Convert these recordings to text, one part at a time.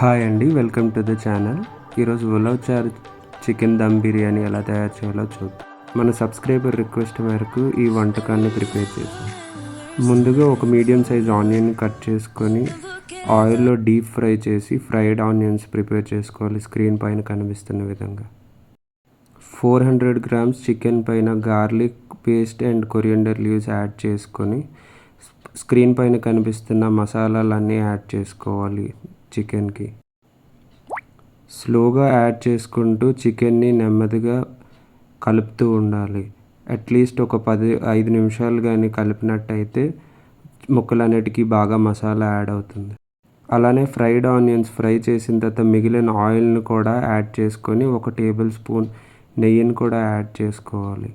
Hi అండి welcome to the channel. ఈరోజు ఉలవ్ చార్ chicken dum biryani ఎలా తయారు చేయాలో చూద్దాం. మన సబ్స్క్రైబర్ రిక్వెస్ట్ మేరకు ఈ వంటకాన్ని ప్రిపేర్ చేసాం ముందుగా ఒక మీడియం సైజ్ ఆనియన్ కట్ చేసుకొని ఆయిల్లో డీప్ ఫ్రై చేసి ఫ్రైడ్ ఆనియన్స్ ప్రిపేర్ చేసుకోవాలి. స్క్రీన్ పైన కనిపిస్తున్న విధంగా. ఫోర్ హండ్రెడ్ గ్రామ్స్ చికెన్ పైన garlic paste and coriander leaves add చేసుకొని స్క్రీన్ పైన కనిపిస్తున్న మసాలాలన్నీ యాడ్ చేసుకోవాలి. చికెన్కి. స్లోగా యాడ్ చేసుకుంటూ చికెన్ని నెమ్మదిగా కలుపుతూ ఉండాలి. అట్లీస్ట్ ఒక పది ఐదు నిమిషాలు కానీ కలిపినట్టయితే ముక్కలన్నిటికీ బాగా మసాలా యాడ్ అవుతుంది. అలానే ఫ్రైడ్ ఆనియన్స్ ఫ్రై చేసిన తర్వాత మిగిలిన ఆయిల్ని కూడా యాడ్ చేసుకొని ఒక టేబుల్ స్పూన్ నెయ్యిని కూడా యాడ్ చేసుకోవాలి.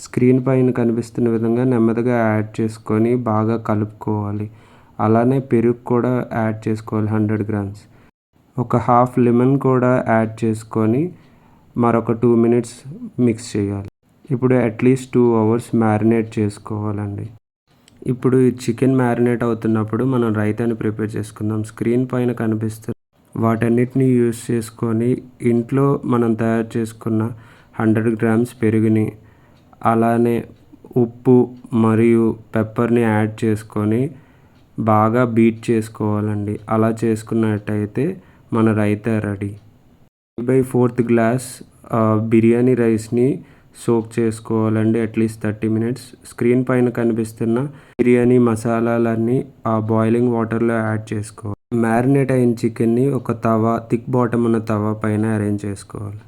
స్క్రీన్ పైన కనిపిస్తున్న విధంగా నెమ్మదిగా యాడ్ చేసుకొని బాగా కలుపుకోవాలి. అలానే పెరుగు కూడా యాడ్ చేసుకోవాలి హండ్రెడ్ గ్రామ్స్. ఒక హాఫ్ లెమన్ కూడా యాడ్ చేసుకొని మరొక టూ మినిట్స్ మిక్స్ చేయాలి. ఇప్పుడు అట్లీస్ట్ టూ అవర్స్ మ్యారినేట్ చేసుకోవాలండి. ఇప్పుడు ఈ చికెన్ మ్యారినేట్ అవుతున్నప్పుడు మనం రైతాని ప్రిపేర్ చేసుకుందాం. స్క్రీన్ పైన కనిపిస్తుంది వాటన్నిటిని యూస్ చేసుకొని ఇంట్లో మనం తయారు చేసుకున్న హండ్రెడ్ గ్రామ్స్ పెరుగుని అలానే ఉప్పు మరియు పెప్పర్ని యాడ్ చేసుకొని బాగా బీట్ చేసుకోవాలండి. అలా చేసుకున్నట్టయితే మన raita ready. By fourth glass biryani రైస్ని సోక్ చేసుకోవాలండి అట్లీస్ట్ థర్టీ మినిట్స్. స్క్రీన్ పైన కనిపిస్తున్న బిర్యానీ మసాలాలన్నీ ఆ బాయిలింగ్ వాటర్లో యాడ్ చేసుకోవాలి. మ్యారినేట్ అయిన చికెన్ని ఒక తవా థిక్ బాటమ్ ఉన్న తవా పైన అరేంజ్ చేసుకోవాలి.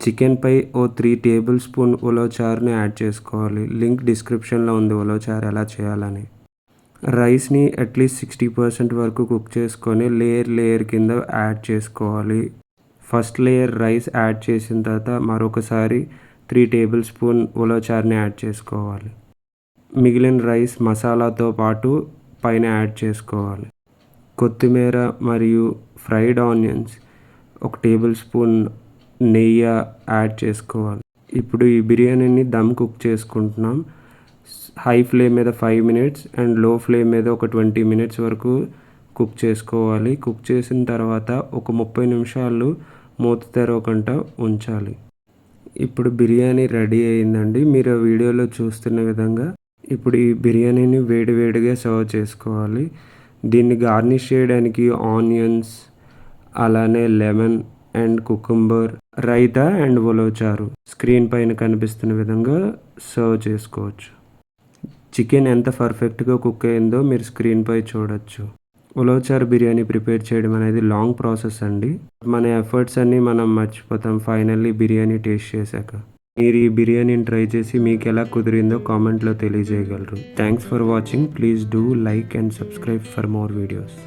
చికెన్పై ఓ త్రీ టేబుల్ స్పూన్ ఉలోచారుని యాడ్ చేసుకోవాలి. లింక్ డిస్క్రిప్షన్లో ఉంది ఉలోచారు ఎలా చేయాలని. రైస్ని అట్లీస్ట్ సిక్స్టీ పర్సెంట్ వరకు కుక్ చేసుకొని లేయర్ లేయర్ కింద యాడ్ చేసుకోవాలి. ఫస్ట్ లేయర్ రైస్ యాడ్ చేసిన తర్వాత మరొకసారి త్రీ టేబుల్ స్పూన్ ఉలవచారుని యాడ్ చేసుకోవాలి. మిగిలిన రైస్ మసాలాతో పాటు పైన యాడ్ చేసుకోవాలి. కొత్తిమీర మరియు ఫ్రైడ్ ఆనియన్స్ ఒక టేబుల్ స్పూన్ నెయ్యి యాడ్ చేసుకోవాలి. ఇప్పుడు ఈ బిర్యానీని దమ్ కుక్ చేసుకుంటున్నాం. హై ఫ్లేమ్ మీద five minutes and low flame మీద ఒక ట్వంటీ మినిట్స్ వరకు కుక్ చేసుకోవాలి. కుక్ చేసిన తర్వాత ఒక ముప్పై నిమిషాలు మూత తెరవకుండా ఉంచాలి. ఇప్పుడు బిర్యానీ రెడీ అయిందండి. మీరు వీడియోలో చూస్తున్న విధంగా ఇప్పుడు ఈ బిర్యానీని వేడివేడిగా సర్వ్ చేసుకోవాలి. దీన్ని గార్నిష్ చేయడానికి ఆనియన్స్ అలానే lemon and cucumber raita and ulavacharu screen పైన కనిపిస్తున్న విధంగా సర్వ్ చేసుకోవచ్చు. చికెన్ ఎంత పర్ఫెక్ట్గా కుక్ అయిందో మీరు స్క్రీన్పై చూడొచ్చు. ఉలవచారు బిర్యానీ ప్రిపేర్ చేయడం అనేది లాంగ్ ప్రాసెస్ అండి. మన ఎఫర్ట్స్ అన్నీ మనం మర్చిపోతాం. ఫైనల్లీ బిర్యానీ టేస్ట్ చేశాక. మీరు ఈ బిర్యానీని ట్రై చేసి మీకు ఎలా కుదిరిందో కామెంట్లో తెలియజేయగలరు. Thanks for watching. Please do like and subscribe for more videos.